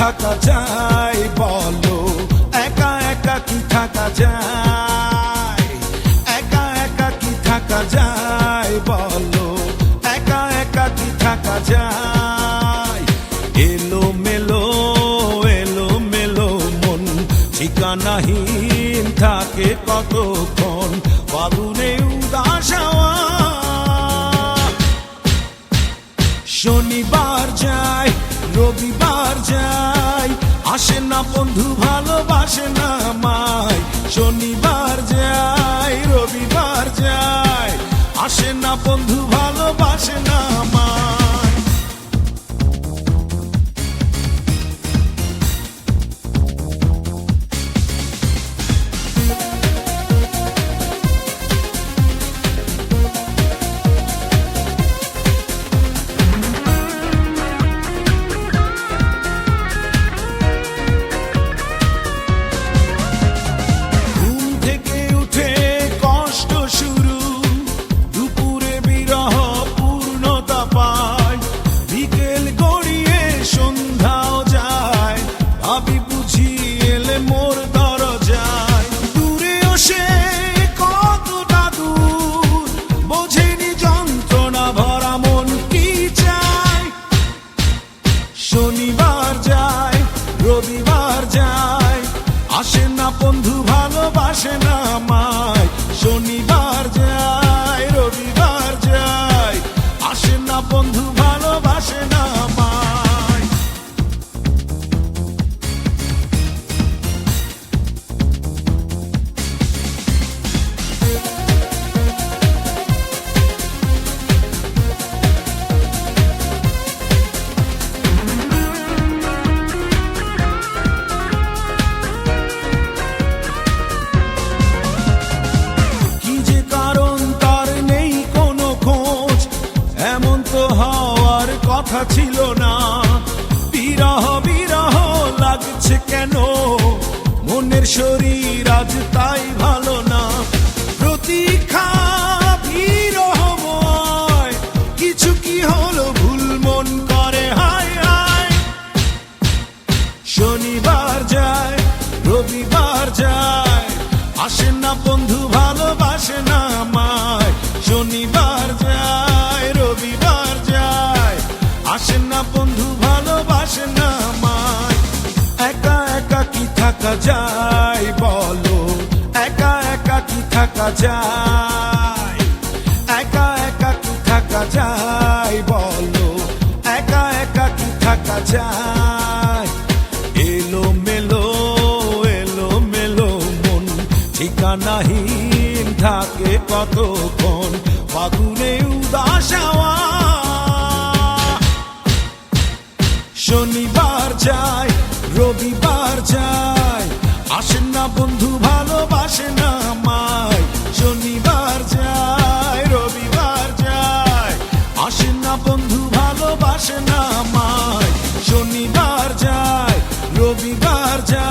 যায় বলো। একা একা কি থাকা যায়? একা একা কি থাকা যায় বলো। একা একা কি থাকা যায়? এলো মেলো এলো মেলো মন। ঠিকানাহীন থাকে কতক্ষণ? বাবুনে উদাস শনিবার যায় রবিবার যাই আসে না বন্ধু, ভালোবাসে না মায় শনিবার যাই রবিবার যাই আসে না বন্ধু বিকেল যায়। দূরেও সে কতটা বোঝেনি যন্ত্রণা ভরা মন কি শনিবার যায়, রবিবার যায়। আসে না বন্ধু, ভালোবাসে না মায় শনিবার যায়। বন্ধু ভালোবাসে না হওয়ার কথা ছিল না। বিরহ বিরহ লাগছে কেন? মনের শরীর আজ তাই ভালো না। প্রতীক্ষা বিরহময়, কিছু কি হলো ভুল মন করে? হায় হায়। শনিবার যায়, রবিবার যায় আসেন না বন্ধু ভালোবাসে বন্ধু ভালোবাসে না মায় একা একা কি থাকা যায় বলো? একা একা কি থাকা যায়? একা একা কি থাকা যায় বলো? একা একা কি থাকা যায়? এলো মেলো এলো মেলো মন। ঠিকানাহীন থাকে কতক্ষণ? ফাগুনে উদাস শনিবার যায়, রবিবার যায়। আসেন না বন্ধু, ভালোবাসে না মায় শনিবার যায়, রবিবার যায়। আসেন না বন্ধু, ভালোবাসে না মায় শনিবার যায়, রবিবার যায়।